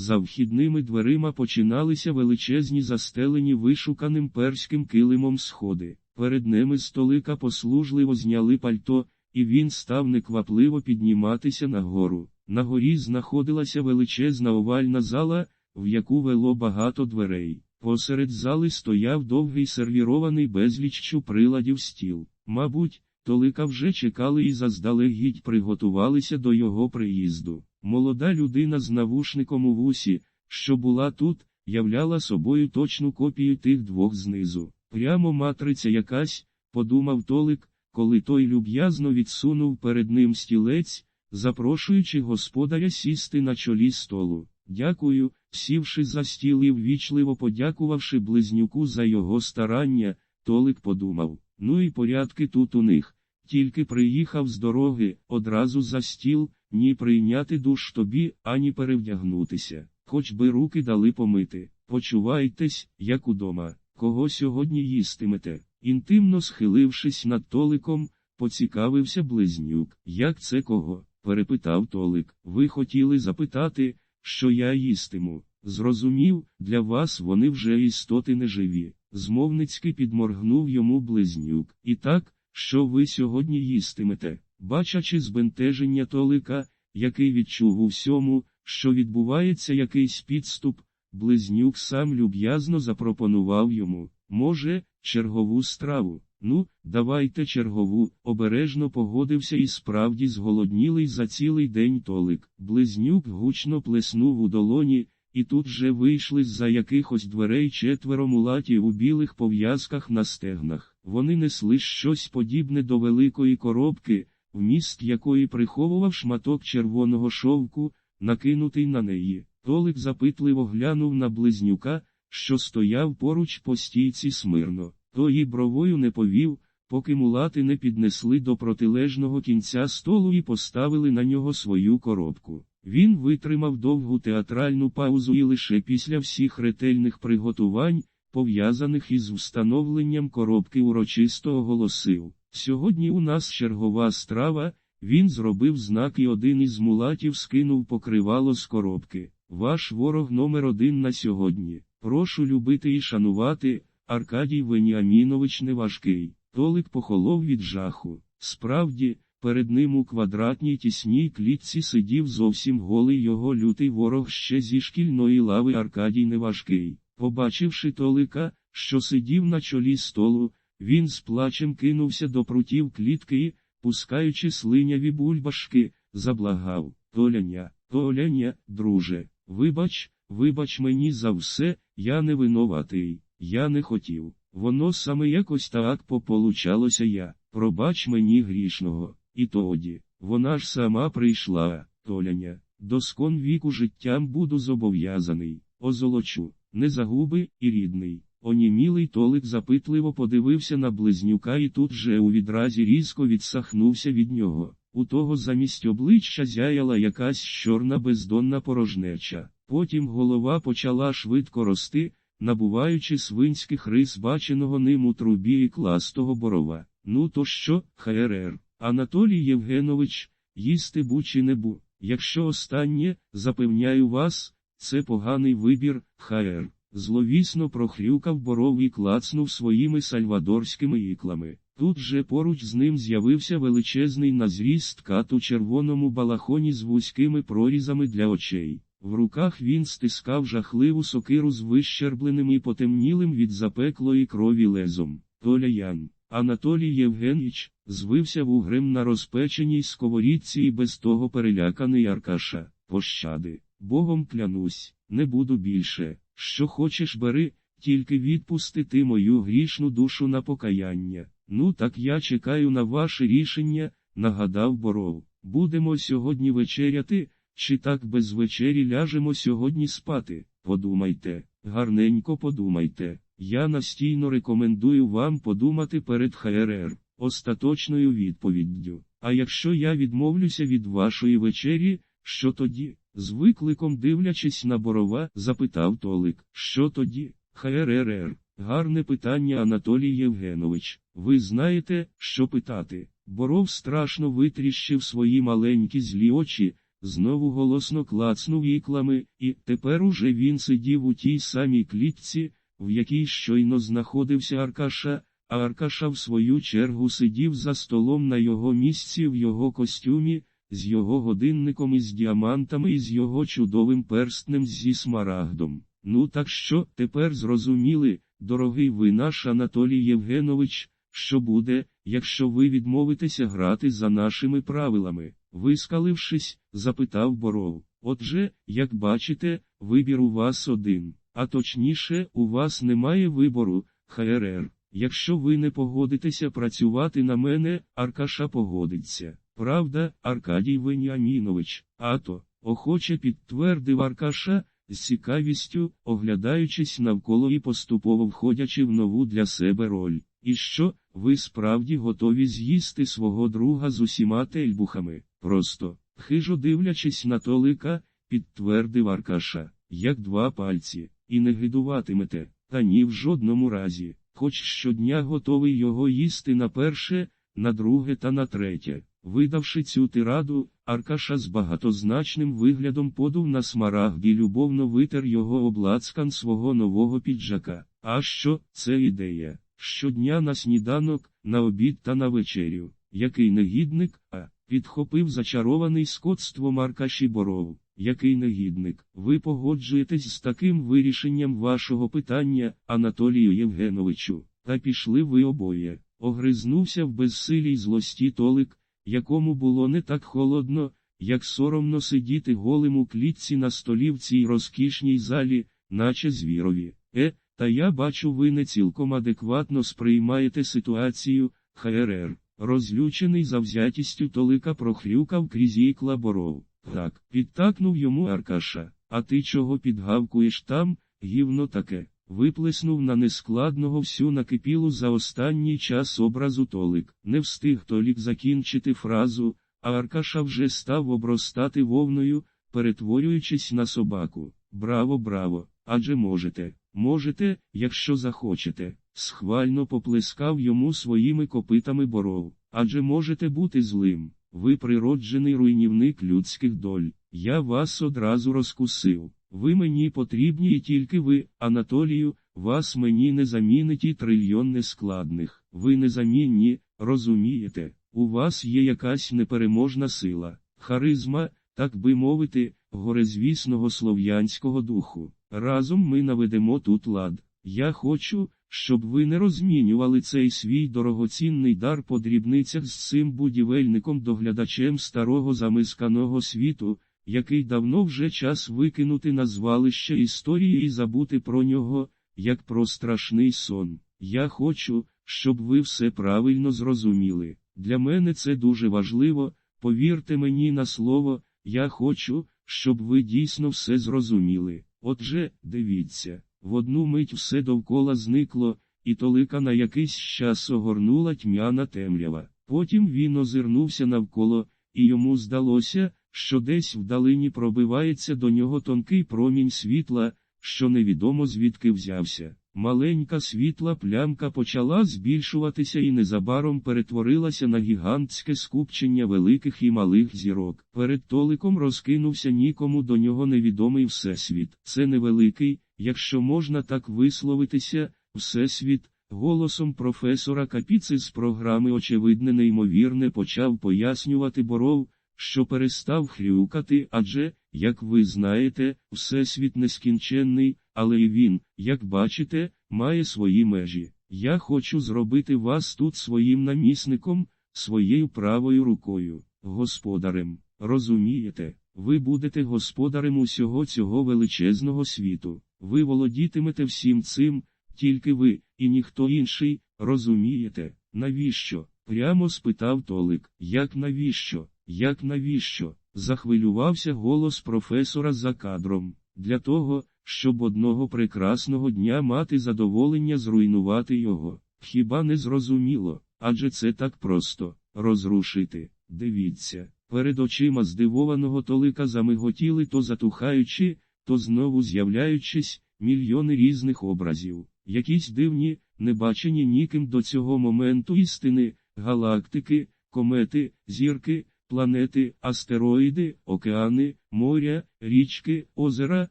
За вхідними дверима починалися величезні застелені вишуканим перським килимом сходи. Перед ними столика послужливо зняли пальто, і він став неквапливо підніматися нагору. На горі знаходилася величезна овальна зала, в яку вело багато дверей. Посеред зали стояв довгий сервірований безліччю приладів стіл. Мабуть, Толика вже чекали і заздалегідь приготувалися до його приїзду. Молода людина з навушником у вусі, що була тут, являла собою точну копію тих двох знизу. Прямо матриця якась, подумав Толик, коли той люб'язно відсунув перед ним стілець, запрошуючи господаря сісти на чолі столу. Дякую, сівши за стіл і ввічливо подякувавши близнюку за його старання, Толик подумав ну і порядки тут у них. Тільки приїхав з дороги, одразу за стіл, ні прийняти душ тобі, ані перевдягнутися, хоч би руки дали помити. Почувайтесь, як удома, кого сьогодні їстимете. Інтимно схилившись над Толиком, поцікавився близнюк. Як це кого? перепитав Толик. Ви хотіли запитати, що я їстиму. Зрозумів, для вас вони вже істоти неживі. Змовницьки підморгнув йому близнюк. І так, що ви сьогодні їстимете, бачачи збентеження Толика, який відчув у всьому, що відбувається якийсь підступ, близнюк сам люб'язно запропонував йому, може, чергову страву. Ну, давайте чергову, обережно погодився і справді зголоднілий за цілий день толик. Близнюк гучно плеснув у долоні, і тут же вийшли з за якихось дверей четверо мулатів у білих пов'язках на стегнах. Вони несли щось подібне до великої коробки, вміст якої приховував шматок червоного шовку, накинутий на неї. Толик запитливо глянув на близнюка, що стояв поруч по стійці смирно. Той бровою не повів, поки мулати не піднесли до протилежного кінця столу і поставили на нього свою коробку. Він витримав довгу театральну паузу і лише після всіх ретельних приготувань, пов'язаних із встановленням коробки урочисто оголосив. Сьогодні у нас чергова страва, він зробив знак і один із мулатів скинув покривало з коробки. Ваш ворог номер один на сьогодні. Прошу любити і шанувати, Аркадій Веніамінович неважкий. Толик похолов від жаху. Справді, перед ним у квадратній тісній клітці сидів зовсім голий його лютий ворог ще зі шкільної лави Аркадій неважкий. Побачивши Толика, що сидів на чолі столу, він з плачем кинувся до прутів клітки і, пускаючи слиняві бульбашки, заблагав Толяня, Толяня, друже, вибач, вибач мені за все, я не винуватий, я не хотів. Воно саме якось так пополучалося я, пробач мені грішного, і тоді, вона ж сама прийшла, Толяня, доскон віку життям буду зобов'язаний, озолочу, не загуби, і рідний. Онімілий толик запитливо подивився на близнюка і тут же у відразі різко відсахнувся від нього. У того замість обличчя зяяла якась чорна бездонна порожнеча. Потім голова почала швидко рости, набуваючи свинських рис баченого ним у трубі і кластого борова. Ну то що, ХРР, Анатолій Євгенович, їсти бу чи не бу. Якщо останнє, запевняю вас, це поганий вибір, ХР. Зловісно прохрюкав боров і клацнув своїми сальвадорськими іклами. Тут же поруч з ним з'явився величезний на зріст кат у червоному балахоні з вузькими прорізами для очей. В руках він стискав жахливу сокиру з вищербленим і потемнілим від запеклої крові лезом. Толя Ян, Анатолій Євгенійович, звився вугрем на розпеченій сковорідці і без того переляканий Аркаша. Пощади, Богом клянусь, не буду більше. Що хочеш бери, тільки відпустити мою грішну душу на покаяння. Ну так я чекаю на ваше рішення, нагадав Боров. Будемо сьогодні вечеряти, чи так без вечері ляжемо сьогодні спати. Подумайте, гарненько подумайте. Я настійно рекомендую вам подумати перед ХРР, остаточною відповіддю. А якщо я відмовлюся від вашої вечері, що тоді? З викликом дивлячись на борова, запитав Толик, що тоді? ХРРР. Гарне питання, Анатолій Євгенович. Ви знаєте, що питати? Боров страшно витріщив свої маленькі злі очі, знову голосно клацнув іклами, і тепер уже він сидів у тій самій клітці, в якій щойно знаходився Аркаша, а Аркаша в свою чергу сидів за столом на його місці в його костюмі, з його годинником із діамантами і з його чудовим перстнем зі смарагдом. Ну так що, тепер зрозуміли, дорогий ви наш Анатолій Євгенович, що буде, якщо ви відмовитеся грати за нашими правилами? Вискалившись, запитав Боров. Отже, як бачите, вибір у вас один, а точніше, у вас немає вибору, ХРР. Якщо ви не погодитеся працювати на мене, Аркаша погодиться. Правда, Аркадій Веніамінович, а то, охоче підтвердив Аркаша, з цікавістю, оглядаючись навколо і поступово входячи в нову для себе роль. І що, ви справді готові з'їсти свого друга з усіма тельбухами? Просто, хижо дивлячись на толика, підтвердив Аркаша, як два пальці, і не гидуватимете, та ні в жодному разі, хоч щодня готовий його їсти на перше, на друге та на третє. Видавши цю тираду, Аркаша з багатозначним виглядом подув на смарагд і любовно витер його облацкан свого нового піджака. А що, це ідея? Щодня на сніданок, на обід та на вечерю. Який негідник, а підхопив зачарований скотством Аркаші Боров. Який негідник, ви погоджуєтесь з таким вирішенням вашого питання, Анатолію Євгеновичу, та пішли ви обоє. Огризнувся в безсилій злості толик, якому було не так холодно, як соромно сидіти голим у клітці на столі в цій розкішній залі, наче звірові. Е, та я бачу, ви не цілком адекватно сприймаєте ситуацію, ХРР. Розлючений завзятістю толика прохрюкав крізь ікла боров. Так, підтакнув йому Аркаша. А ти чого підгавкуєш там, гівно таке? Виплеснув на нескладного всю накипілу за останній час образу толик. Не встиг толік закінчити фразу, а Аркаша вже став обростати вовною, перетворюючись на собаку. Браво, браво! Адже можете, можете, якщо захочете. Схвально поплескав йому своїми копитами боров. Адже можете бути злим. Ви природжений руйнівник людських доль. Я вас одразу розкусив. Ви мені потрібні і тільки ви, Анатолію, вас мені не замінить і трильйон нескладних. Ви незамінні, розумієте, у вас є якась непереможна сила, харизма, так би мовити, горезвісного слов'янського духу. Разом ми наведемо тут лад. Я хочу, щоб ви не розмінювали цей свій дорогоцінний дар по дрібницях з цим будівельником-доглядачем старого замисканого світу, який давно вже час викинути на звалище історії і забути про нього, як про страшний сон. Я хочу, щоб ви все правильно зрозуміли. Для мене це дуже важливо, повірте мені на слово, я хочу, щоб ви дійсно все зрозуміли. Отже, дивіться. В одну мить все довкола зникло, і толика на якийсь час огорнула тьмяна темрява. Потім він озирнувся навколо, і йому здалося, що десь вдалині пробивається до нього тонкий промінь світла, що невідомо звідки взявся. Маленька світла плямка почала збільшуватися і незабаром перетворилася на гігантське скупчення великих і малих зірок. Перед толиком розкинувся нікому до нього невідомий всесвіт. Це невеликий, якщо можна так висловитися, всесвіт. Голосом професора Капіци з програми Очевидне неймовірне почав пояснювати боров, що перестав хрюкати, адже, як ви знаєте, всесвіт нескінченний, але і він, як бачите, має свої межі. Я хочу зробити вас тут своїм намісником, своєю правою рукою, господарем. Розумієте, ви будете господарем усього цього величезного світу. Ви володітимете всім цим, тільки ви, і ніхто інший, розумієте, навіщо? Прямо спитав Толик. Як навіщо? Як навіщо? Захвилювався голос професора за кадром. Для того, щоб одного прекрасного дня мати задоволення зруйнувати його. Хіба не зрозуміло? Адже це так просто розрушити. Дивіться, перед очима здивованого толика замиготіли то затухаючи, то знову з'являючись, мільйони різних образів, якісь дивні, небачені ніким до цього моменту істини, галактики, комети, зірки, планети, астероїди, океани, моря, річки, озера,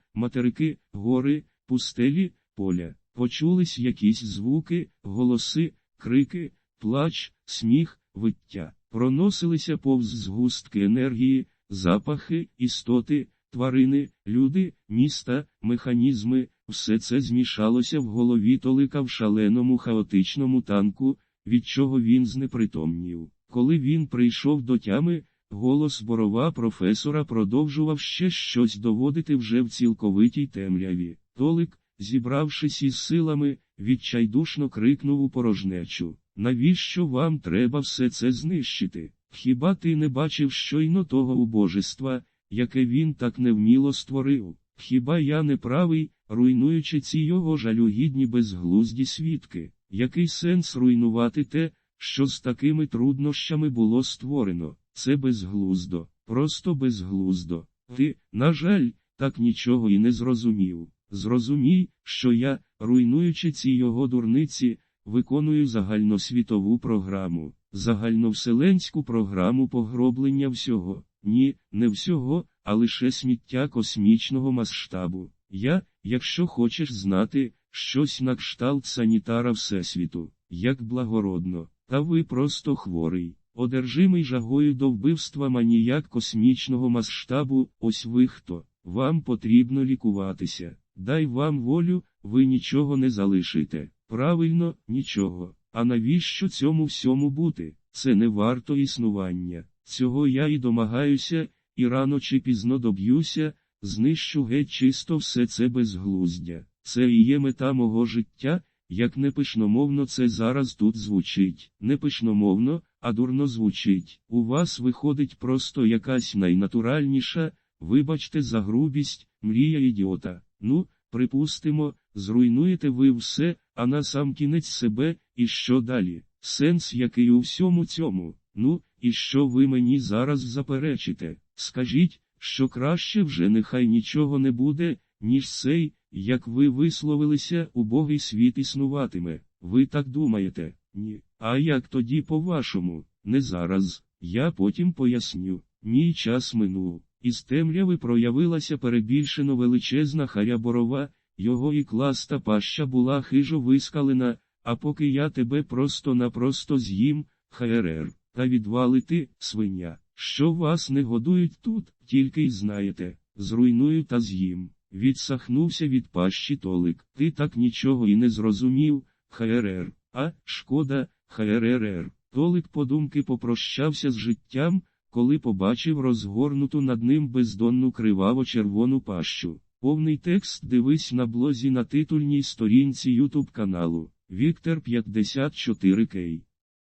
материки, гори, пустелі, поля. Почулись якісь звуки, голоси, крики, плач, сміх, виття. Проносилися повз згустки енергії, запахи, істоти, тварини, люди, міста, механізми, все це змішалося в голові Толика в шаленому хаотичному танку, від чого він знепритомнів. Коли він прийшов до тями, голос борова професора продовжував ще щось доводити вже в цілковитій темряві. Толик, зібравшись із силами, відчайдушно крикнув у порожнечу. Навіщо вам треба все це знищити? Хіба ти не бачив щойно того убожества, яке він так невміло створив? Хіба я не правий, руйнуючи ці його жалюгідні безглузді свідки? Який сенс руйнувати те, що з такими труднощами було створено? Це безглуздо, просто безглуздо. Ти, на жаль, так нічого і не зрозумів. Зрозумій, що я, руйнуючи ці його дурниці, виконую загальносвітову програму, загальновселенську програму погроблення всього. Ні, не всього, а лише сміття космічного масштабу. Я, якщо хочеш знати, щось на кшталт санітара Всесвіту, як благородно, та ви просто хворий, одержимий жагою до вбивства маніяк космічного масштабу, ось ви хто, вам потрібно лікуватися, дай вам волю, ви нічого не залишите. Правильно, нічого. А навіщо цьому всьому бути? Це не варто існування. Цього я і домагаюся, і рано чи пізно доб'юся, знищу геть чисто все це безглуздя. Це і є мета мого життя, як не пишномовно це зараз тут звучить. Не пишномовно, а дурно звучить. У вас виходить просто якась найнатуральніша, вибачте за грубість, мрія ідіота. Ну, припустимо, зруйнуєте ви все, а на сам кінець себе, і що далі? Сенс який у всьому цьому? Ну, і що ви мені зараз заперечите? Скажіть, що краще вже нехай нічого не буде, ніж цей, як ви висловилися, убогий світ існуватиме. Ви так думаєте? Ні. А як тоді по-вашому? Не зараз. Я потім поясню. Мій час минув. Із темряви проявилася перебільшено величезна харя борова, його і класта паща була хижо вискалена, а поки я тебе просто-напросто з'їм, ХРР, та відвалити, свиня, що вас не годують тут, тільки й знаєте, зруйную та з'їм. Відсахнувся від пащі Толик. Ти так нічого і не зрозумів, ХРР, а, шкода, ХРРР. Толик подумки попрощався з життям, коли побачив розгорнуту над ним бездонну криваво-червону пащу. Повний текст дивись на блозі на титульній сторінці YouTube каналу Віктор 54К.